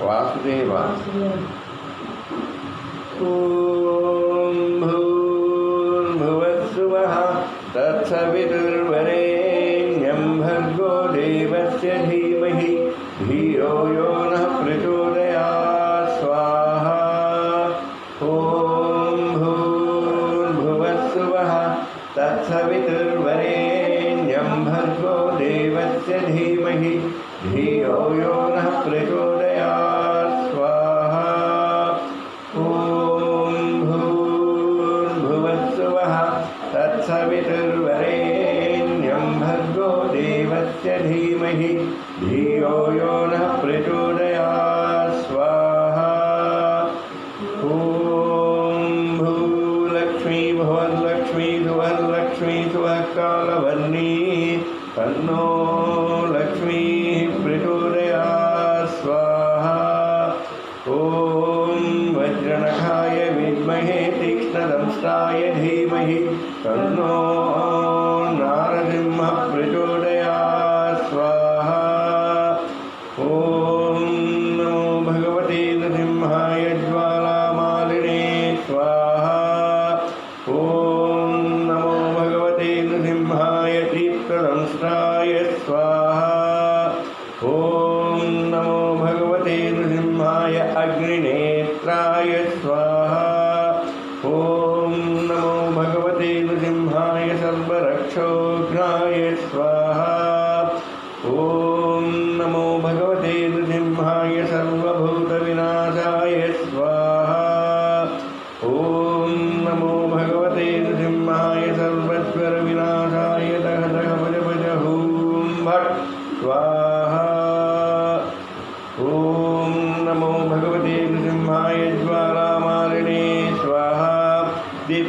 वासुदेव ॐ तत्सवितुर्वरेण्यं भर्गो देवस्य धीमहि। धियो यो नः प्रचोदयात् स्वाहा। ॐ भर्गो देवस्य धीमहि। धियो यो धीमहि धियो यो नः प्रचोदयात् स्वाहा। ॐ भूलक्ष्मी भुवनलक्ष्मी सुवरलक्ष्मी सुवः कालवर्णी तन्नो लक्ष्मीः प्रचोदयात् स्वाहा। ॐ वज्रनखाय विद्महे तीक्ष्णदंष्टाय धीमहि। तन्नो नृसिंहाय दीप्तदंष्टाय स्वाहा। ॐ नमो भगवते नृसिंहाय अग्निनेत्राय स्वाहा। ॐ नमो भगवते नृसिंहाय सर्वरक्षोघ्नाय स्वाहा। ॐ नमो भगवते नृसिंहाय सर्वभूतविनाशाय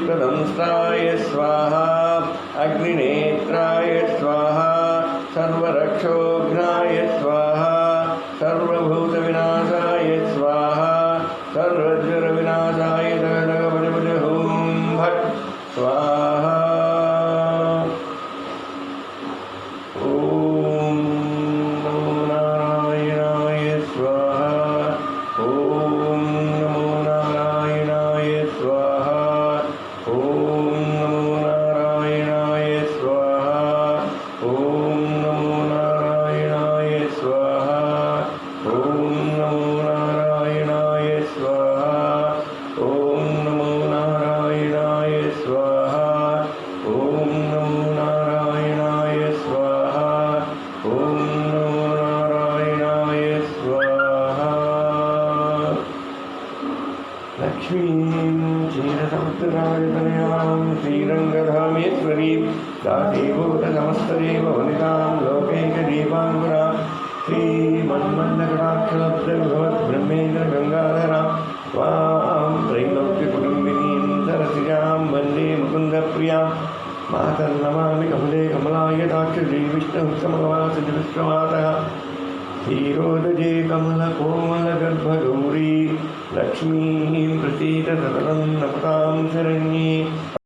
दीप्तदंष्टाय स्वाहा अग्निनेत्राय स्वाहा Oh. लक्ष्मीं क्षीरसमुद्रायतनयां श्रीरङ्गधामेश्वरीं दासीभूतसमस्तदेव वनितां लोकैकदीपाङ्कुरां श्रीमन्मन्दकटाक्षलब्धभवद्ब्रह्मेन्द्रगङ्गाधरां त्वां त्रैलोक्यकुटुम्बिनीं सरसिजां वन्दे मुकुन्दप्रियां मातर्नमामि कमले कमलायताक्षरी विष्णुः कमलवासजविष्णुमातः क्षीरोदजे कमलकोमलगर्भगौरी लक्ष्मीं सततं नपतां शरण्ये